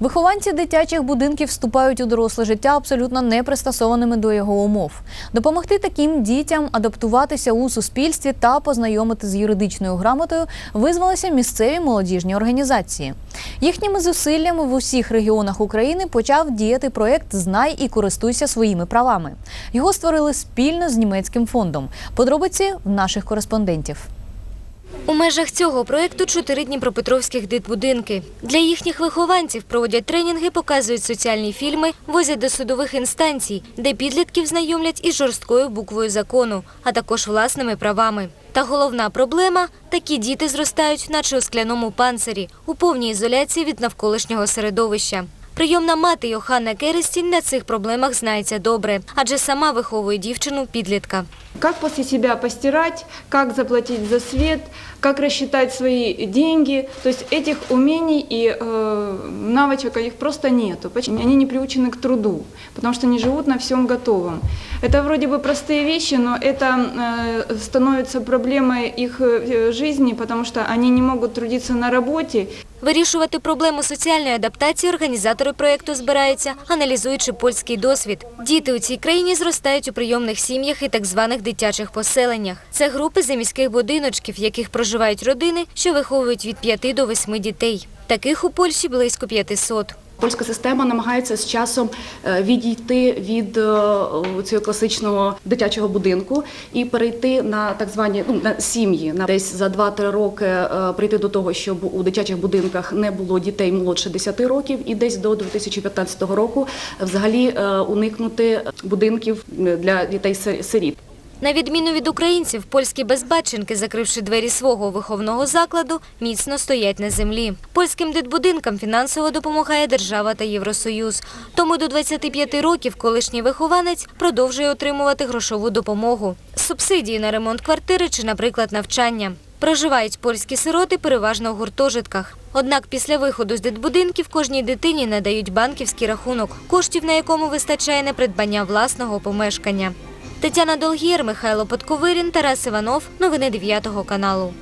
Вихованці дитячих будинків вступають у доросле життя абсолютно не пристосованими до його умов. Допомогти таким дітям адаптуватися у суспільстві та познайомити з юридичною грамотою визвалися місцеві молодіжні організації. Їхніми зусиллями в усіх регіонах України почав діяти проект Знай і користуйся своїми правами. Його створили спільно з німецьким фондом. Подробиці в наших кореспондентів. У межах цього проєкту чотири дніпропетровських дитбудинки. Для їхніх вихованців проводять тренінги, показують соціальні фільми, возять до судових інстанцій, де підлітків знайомлять із жорсткою буквою закону, а також власними правами. Та головна проблема – такі діти зростають, наче у скляному панцирі, у повній ізоляції від навколишнього середовища. Прийомна мати Йоханна Керестінь на цих проблемах знається добре, адже сама виховує дівчину підлітка. Как после себя постирать, как заплатить за свет, как рассчитать свои деньги. То есть этих умений и э, навычек их просто нету. Почему? Они не приучены к труду, потому что они живут на всем готовом. Это вроде бы простые вещи, но это э, становится проблемой их э, жизни, потому что они не могут трудиться на работе, Вирішувати проблему соціальної адаптації організатори проєкту збираються, аналізуючи польський досвід. Діти у цій країні зростають у прийомних сім'ях і так званих дитячих поселеннях. Це групи заміських будиночків, в яких проживають родини, що виховують від 5 до 8 дітей. Таких у Польщі близько 500. Польська система намагається з часом е, відійти від е, цього класичного дитячого будинку і перейти на так звані ну, на сім'ї. На десь за 2-3 роки е, прийти до того, щоб у дитячих будинках не було дітей молодше 10 років, і десь до 2015 року взагалі уникнути будинків для дітей сиріт. На відміну від українців, польські безбатченки, закривши двері свого виховного закладу, міцно стоять на землі. Польським дитбудинкам фінансово допомагає держава та Євросоюз. Тому до 25 років колишній вихованець продовжує отримувати грошову допомогу, субсидії на ремонт квартири чи, наприклад, навчання. Проживають польські сироти переважно в гуртожитках. Однак після виходу з дитбудинків кожній дитині надають банківський рахунок, коштів на якому вистачає на придбання власного помешкання. Тетяна Долгір, Михайло Подковирін, Тарас Іванов. Новини 9 каналу.